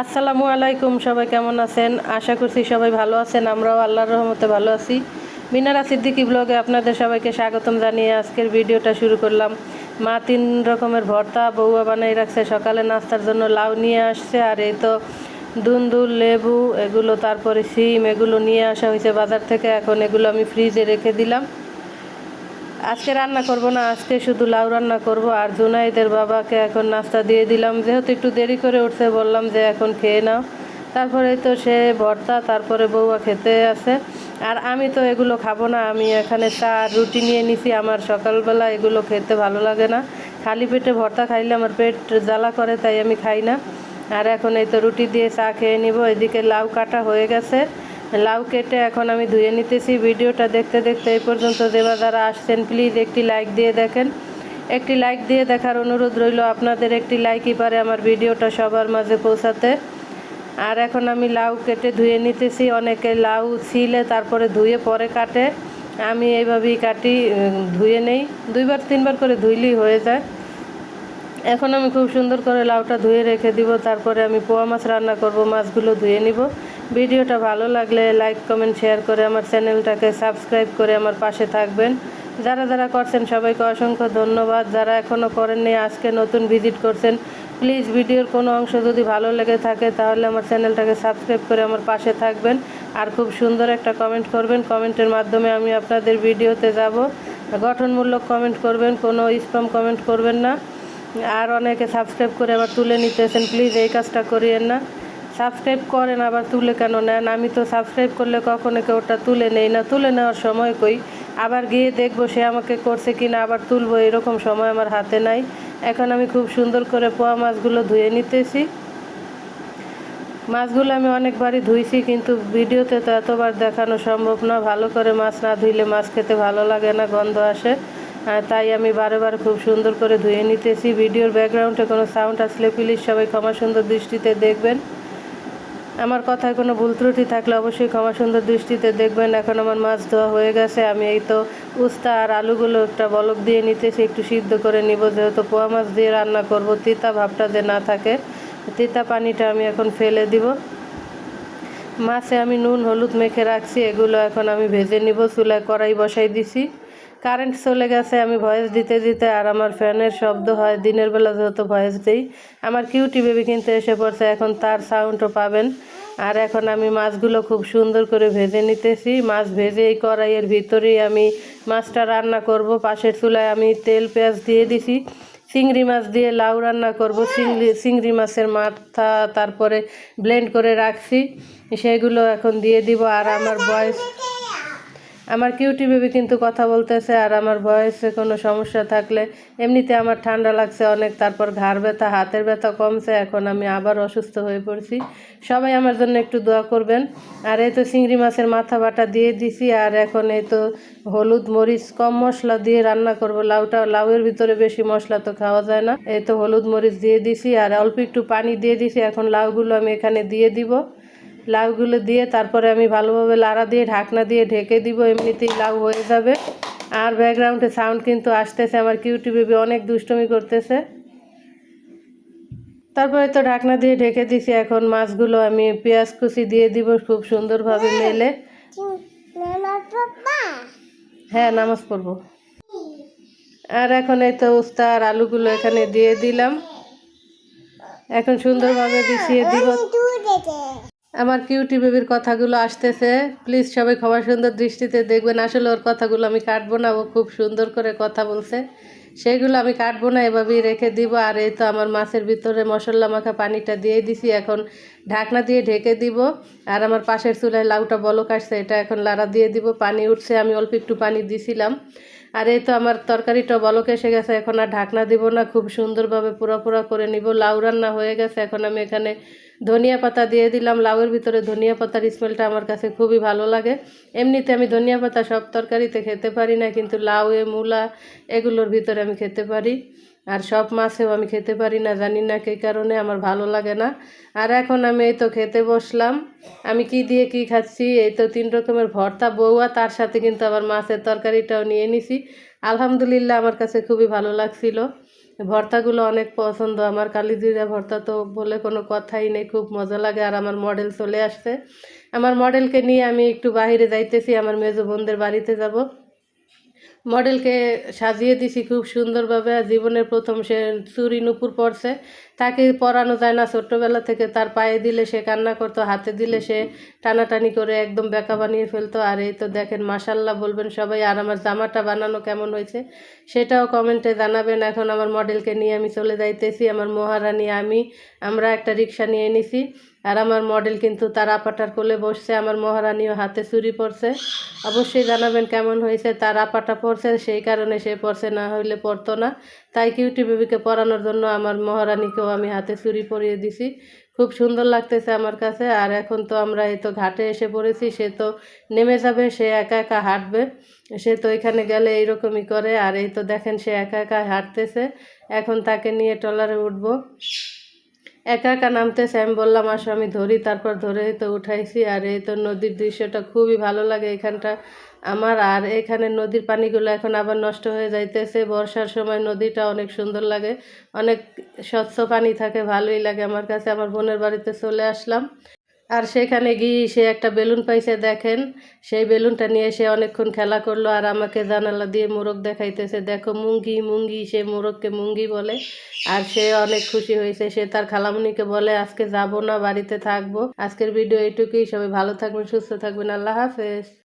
আসসালামু আলাইকুম, সবাই কেমন আছেন? আশা করছি সবাই ভালো আছেন, আমরাও আল্লাহর রহমতে ভালো আছি। মিনারা সিদ্দিকি ব্লগে আপনাদের সবাইকে স্বাগতম জানিয়ে আজকের ভিডিওটা শুরু করলাম। মা তিন রকমের ভর্তা, বউয়া বানাই রাখছে, সকালে নাস্তার জন্য লাউ নিয়ে আসছে, আর এই তো দুন্দুল, লেবু, এগুলো তারপরে সিম এগুলো নিয়ে আসা হয়েছে বাজার থেকে, এখন এগুলো আমি ফ্রিজে রেখে দিলাম। আজকে রান্না করব না, আজকে শুধু লাউ রান্না করব আর জুনাইদের বাবাকে এখন নাস্তা দিয়ে দিলাম। যেহেতু একটু দেরি করে উঠছে, বললাম যে এখন খেয়ে নাও। তারপরে তো সে ভর্তা, তারপরে বউয়া খেতে আছে। আর আমি তো এগুলো খাব না, আমি এখানে চা রুটি নিয়ে নিছি। আমার সকালবেলা এগুলো খেতে ভালো লাগে না। খালি পেটে ভর্তা খাইলে আমার পেট জ্বালা করে, তাই আমি খাই না। আর এখন এই তো রুটি দিয়ে চা খেয়ে নিব। এদিকে লাউ কাটা হয়ে গেছে। লাউ কেটে এখন আমি ধুয়ে নিতেছি। ভিডিওটা দেখতে দেখতে এই পর্যন্ত যেবা যারা আসছেন প্লিজ একটি লাইক দিয়ে দেখেন। একটি লাইক দিয়ে দেখার অনুরোধ রইল আপনাদের একটি লাইকই পারে আমার ভিডিওটা সবার মাঝে পৌঁছাতে। আর এখন আমি লাউ কেটে ধুয়ে নিতেছি। অনেকে লাউ ছিলে, তারপরে ধুয়ে পরে কাটে। আমি এইভাবেই কাটি ধুয়ে নেই। দুইবার, তিনবার করে ধুইলেই হয়ে যায়। এখন আমি খুব সুন্দর করে লাউটা ধুয়ে রেখে দিব, তারপরে আমি পোয়া মাছ রান্না করব, মাছগুলো ধুয়ে নিব। ভিডিওটা ভালো লাগলে লাইক, কমেন্ট, শেয়ার করে আমার চ্যানেলটাকে সাবস্ক্রাইব করে আমার পাশে থাকবেন। যারা যারা করছেন সবাইকে অসংখ্য ধন্যবাদ। যারা এখনও করেননি, আজকে নতুন ভিজিট করছেন, প্লিজ ভিডিওর কোনো অংশ যদি ভালো লেগে থাকে, তাহলে আমার চ্যানেলটাকে সাবস্ক্রাইব করে আমার পাশে থাকবেন। আর খুব সুন্দর একটা কমেন্ট করবেন। কমেন্টের মাধ্যমে আমি আপনাদের ভিডিওতে যাব। গঠনমূলক কমেন্ট করবেন, কোনো স্প্যাম কমেন্ট করবেন না। আর অনেকে সাবস্ক্রাইব করে আবার তুলে নিতেছেন প্লিজ এই কাজটা করিয়েন না। সাবস্ক্রাইব করেন, আবার তুলে কেন নেন? আমি তো সাবস্ক্রাইব করলে কখনো কেউ ওটা তুলে নেই না। তুলে নেওয়ার সময় কই? আবার গিয়ে দেখব সে আমাকে করছে কি না আবার তুলবো, এরকম সময় আমার হাতে নাই। এখন আমি খুব সুন্দর করে পোয়া মাছগুলো ধুয়ে নিতেছি। মাছগুলো আমি অনেকবারই ধুইছি, কিন্তু ভিডিওতে তো এতবার দেখানো সম্ভব না। ভালো করে মাছ না ধুইলে মাছ খেতে ভালো লাগে না, গন্ধ আসে। তাই আমি বারে বারে খুব সুন্দর করে ধুয়ে নিতেছি। ভিডিওর ব্যাকগ্রাউন্ডে কোনো সাউন্ড আসলে প্লিজ সবাই ক্ষমা সুন্দর দৃষ্টিতে দেখবেন। আমার কথায় কোনো ভুল ত্রুটি থাকলে অবশ্যই ক্ষমা সুন্দর দৃষ্টিতে দেখবেন। এখন আমার মাছ ধোয়া হয়ে গেছে। আমি এই তো উস্তা আর আলুগুলো একটা বলক দিয়ে নিতেছি, একটু সিদ্ধ করে নিব। যেহেতু পোয়া মাছ দিয়ে রান্না করব, তিতা ভাবটা যে না থাকে, তিতা পানিটা আমি এখন ফেলে দিব। মাছে আমি নুন, হলুদ মেখে রাখছি। এগুলো এখন আমি ভেজে নিব, চুলায় কড়াই বসাই দিছি। কারেন্ট চলে গেছে, আমি ভয়েস দিতে দিতে আর আমার ফ্যানের শব্দ হয়, দিনের বেলা যেহেতু ভয়েস দিই, আমার কিউটি বেবি কিন্তু এসে পড়ছে, এখন তার সাউন্ডও পাবেন। আর এখন আমি মাছগুলো খুব সুন্দর করে ভেজে নিতেছি, মাছ ভেজে এই কড়াইয়ের ভিতরেই আমি মাছটা রান্না করব, পাশের চুলায় আমি তেল, পেঁয়াজ দিয়ে দিছি, চিংড়ি মাছ দিয়ে লাউ রান্না করব, চিংড়ি চিংড়ি মাছের মাথা তারপরে ব্লেন্ড করে রাখছি, সেগুলো এখন দিয়ে দিব, আর আমার বয়স আমার কিউটি বেবি কিন্তু কথা বলতেছে আর আমার বয়সে কোনো সমস্যা থাকলে এমনিতে আমার ঠান্ডা লাগছে অনেক, তারপর ঘাড় ব্যথা, হাতের ব্যথা কমছে, এখন আমি আবার অসুস্থ হয়ে পড়ছি। সবাই আমার জন্য একটু দোয়া করবেন। আর এই তো চিংড়ি মাছের মাথা বাটা দিয়ে দিছি আর এখন এই তো হলুদ মরিচ, কম মশলা দিয়ে রান্না করব। লাউটা, লাউয়ের ভিতরে বেশি মশলা তো খাওয়া যায় না। এই তো হলুদ মরিচ দিয়ে দিছি আর অল্প একটু পানি দিয়ে দিছি। এখন লাউগুলো আমি এখানে দিয়ে দিব। লাউগুলো দিয়ে তারপরে আমি ভালোভাবে লাড়া দিয়ে ঢাকনা দিয়ে ঢেকে দিব এমনিতেই লাউ হয়ে যাবে। আর ব্যাকগ্রাউন্ডে সাউন্ড কিন্তু আসতেছে আমার কিউটি বেবি অনেক দুষ্টুমি করতেছে। তারপরে তো ঢাকনা দিয়ে ঢেকে দিছি এখন মাছগুলো আমি পেঁয়াজ কুচি দিয়ে দিব খুব সুন্দরভাবে মেলে। হ্যাঁ নামাজ পড়ব। আর এখন এই তো উস্তা আর আলুগুলো এখানে দিয়ে দিলাম। এখন সুন্দরভাবে বিছিয়ে দিব। আমার কিউটি বেবির কথাগুলো আসতেছে। প্লিজ সবাই ক্ষমা সুন্দর দৃষ্টিতে দেখবেন। আসলে ওর কথাগুলো আমি কাটবো না, ও খুব সুন্দর করে কথা বলছে। সেগুলো আমি কাটবো না, এভাবেই রেখে দিব। আর এই তো আমার মাছের ভিতরে মশলা মাখা পানিটা দিয়ে দিছি, এখন ঢাকনা দিয়ে ঢেকে দিব। আর আমার পাশের চুলায় লাউটা বলক আসছে, এটা এখন লাড়া দিয়ে দিব। পানি উঠছে, আমি অল্প একটু পানি দিছিলাম। আর এই তো আমার তরকারিটা বলক এসে গেছে, এখন আর ঢাকনা দিব না। খুব সুন্দরভাবে পুরা পুরা করে নিব। লাউ রান্না হয়ে গেছে, এখন আমি এখানে ধনিয়া পাতা দিয়ে দিলাম, লাউয়ের ভিতরে ধনিয়া পাতার স্মেলটা আমার কাছে খুবই ভালো লাগে। এমনিতে আমি ধনিয়া পাতা সব তরকারিতে খেতে পারি না, কিন্তু লাউ এ মূলা এগুলোর ভিতরে আমি খেতে পারি। আর সব মাছেও আমি খেতে পারি না, জানি না কী কারণে, আমার ভালো লাগে না। আর এখন আমি এই তো খেতে বসলাম। আমি কি দিয়ে কি খাচ্ছি, এই তো তিন রকমের ভর্তা বউয়া তার সাথে কিন্তু আবার মাছের তরকারিটাও নিয়ে নিছি। আলহামদুলিল্লাহ, আমার কাছে খুবই ভালো লাগছিল। ভর্তাগুলো অনেক পছন্দ। আমার কালিজিরা ভর্তা তো বলে কোনো কথাই নেই, খুব মজা লাগে আর আমার মডেল চলে আসছে। আমার মডেলকে নিয়ে আমি একটু বাহিরে যাইতেছি, আমার মেজো বোনদের বাড়িতে যাব। মডেলকে সাজিয়ে দিছি খুব সুন্দরভাবে আর জীবনের প্রথম সে চুরি নুপুর পরছে। তাকে পরানো যায় না। ছোট্টবেলা থেকে তার পায়ে দিলে সে কান্না করতো, হাতে দিলে সে টানাটানি করে একদম বেকা বানিয়ে ফেলতো। আর এই তো দেখেন মাসাল্লাহ বলবেন সবাই, আর আমার জামাটা বানানো কেমন হয়েছে? সেটাও কমেন্টে জানাবেন। এখন আমার মডেলকে নিয়ে আমি চলে যাইতেছি। আমার মহারানী, আমি, আমরা একটা রিক্সা নিয়ে নিছি। আর আমার মডেল কিন্তু তার আপাটার কোলে বসছে, আমার মহারানীও হাতে চুরি পড়ছে অবশ্যই জানাবেন কেমন হয়েছে, তার আপাটা পড়ছে সেই কারণে সে পড়ছে না হইলে পড়তো না। তাই কিউটি বেবিকে পরানোর জন্য আমার মহারানীকেও আমি হাতে চুরি পরিয়ে দিছি। খুব সুন্দর লাগতেছে আমার কাছে, আর এখন তো আমরা এই তো ঘাটে এসে পড়েছি, সে তো নেমে যাবে, সে একা একা হাঁটবে। সে তো এখানে গেলে এইরকমই করে, আর এই তো দেখেন সে একা একা হাঁটতেছে। এখন তাকে নিয়ে ট্রলারে উঠবো। একা একা নামতেছে, আমি বললাম, আসো, আমি ধরি। তারপর ধরে তো উঠাইছি। আর এই তো নদীর দৃশ্যটা খুবই ভালো লাগে এখানটা আমার। আর এখানে নদীর পানিগুলো এখন আবার নষ্ট হয়ে যাইতেছে। বর্ষার সময় নদীটা অনেক সুন্দর লাগে। অনেক স্বচ্ছ পানি থাকে, ভালোই লাগে। আমার কাছে, আমার বোনের বাড়িতে চলে আসলাম। আর সেখানে গিয়ে সে একটা বেলুন পাইছে, দেখেন। সেই বেলুনটা নিয়ে সে অনেকক্ষণ খেলা করল আর আমাকে জানালা দিয়ে মোরগ দেখাইতেছে। দেখো, মুঙ্গি মুঙ্গি, সে মোরগকে মুঙ্গি বলে। আর সে অনেক খুশি হয়েছে। সে তার খালামুনিকে বলে, আজকে যাব না, বাড়িতে থাকব। আজকের ভিডিও এইটুকুই। সবাই ভালো থাকবেন, সুস্থ থাকবেন। আল্লাহ হাফেজ।